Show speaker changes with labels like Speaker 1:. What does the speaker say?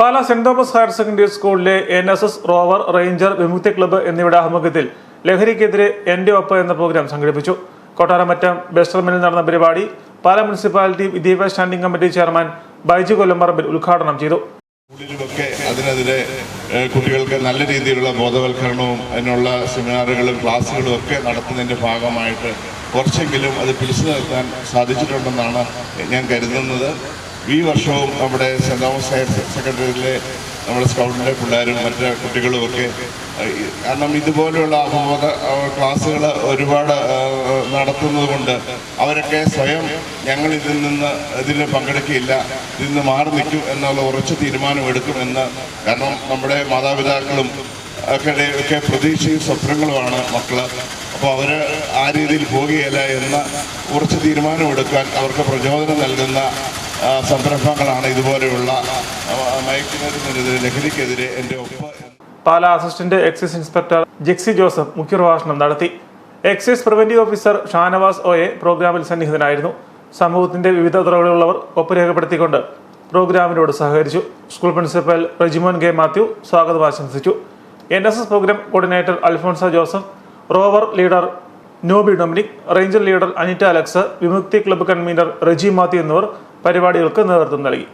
Speaker 1: Pala saint Thomas higher secondary സ്കൂളിലെ N S S rover ranger Vimukthi club എന്നിവയുടെ ആഭിമുഖ്യത്തിൽ ലഹരിക്കെതിരെ എന്റെ ഒപ്പ് എന്ന പ്രോഗ്രാം സംഘടിപ്പിച്ചു. കൊട്ടാരമറ്റം ബസ് നടന്ന പരിപാടി പാലാ മുനിസിപ്പാലിറ്റി വിദ്യാഭ്യാസ standing committee chairman Baiju Kollamparambil ഉദ്ഘാടനം ചെയ്തു.
Speaker 2: സ്കൂളിലുമൊക്കെ അതിനെതിരെ കുട്ടികൾക്ക് നല്ല രീതിയിലുള്ള ബോധവൽക്കരണവും അതിനുള്ള സെമിനാറുകളും ക്ലാസ്സുകളും ഒക്കെ നടത്തുന്നതിന്റെ ഭാഗമായിട്ട് കുറച്ചെങ്കിലും അത് പിടിച്ചു നിർത്താൻ സാധിച്ചിട്ടുണ്ടെന്നാണ് ഞാൻ കരുതുന്നത്. ഈ വർഷവും നമ്മുടെ സെന്റ് തോമസ് ഹയർ സെക്കൻഡറിയിലെ നമ്മുടെ സ്കൗട്ടിന്റെ പിള്ളേരും മറ്റ് കുട്ടികളുമൊക്കെ കാരണം ഇതുപോലെയുള്ള അവബോധ ക്ലാസ്സുകൾ ഒരുപാട് നടത്തുന്നതുകൊണ്ട് നടത്തുന്നത് കൊണ്ട് അവരൊക്കെ സ്വയം ഞങ്ങൾ ഇതിൽ നിന്ന് ഇതിൽ പങ്കെടുക്കില്ല ഇതിൽ നിന്ന് മാറി നിൽക്കും എന്നുള്ള ഉറച്ച തീരുമാനമെടുക്കുമെന്ന് കാരണം നമ്മുടെ മാതാപിതാക്കളും ഒക്കെ ഒക്കെ പ്രതീക്ഷയും സ്വപ്നങ്ങളുമാണ് മക്കൾ. അപ്പോൾ അവർ ആ രീതിയിൽ പോകുകയില്ല എന്ന ഉറച്ച തീരുമാനമെടുക്കാൻ അവർക്ക് പ്രചോദനം നൽകുന്ന സംരംഭങ്ങളാണ് ഇതുപോലെയുള്ള ലഹരിക്കെതിരെ എന്റെ ഒപ്പ്
Speaker 1: Pala assistant excise inspector Jexy Joseph മുഖ്യപ്രഭാഷണം നടത്തി. എക്സൈസ് പ്രിവന്റീവ് ഓഫീസർ ഷാനവാസ് ഒയെ പ്രോഗ്രാമിൽ സന്നിഹിതനായിരുന്നു. സമൂഹത്തിന്റെ വിവിധ തുറകളിലുള്ളവർ ഒപ്പ് രേഖപ്പെടുത്തിക്കൊണ്ട് പ്രോഗ്രാമിനോട് സഹകരിച്ചു. School principal Rejimon K Mathew സ്വാഗതം ആശംസിച്ചു. N S S program coordinator Alphonsa Joseph rover leader Nobi Dominic ranger leader Anitta Alex Vimukthi club convener Reji Mathew എന്നിവർ പരിപാടികൾക്ക് നേതൃത്വം നൽകി.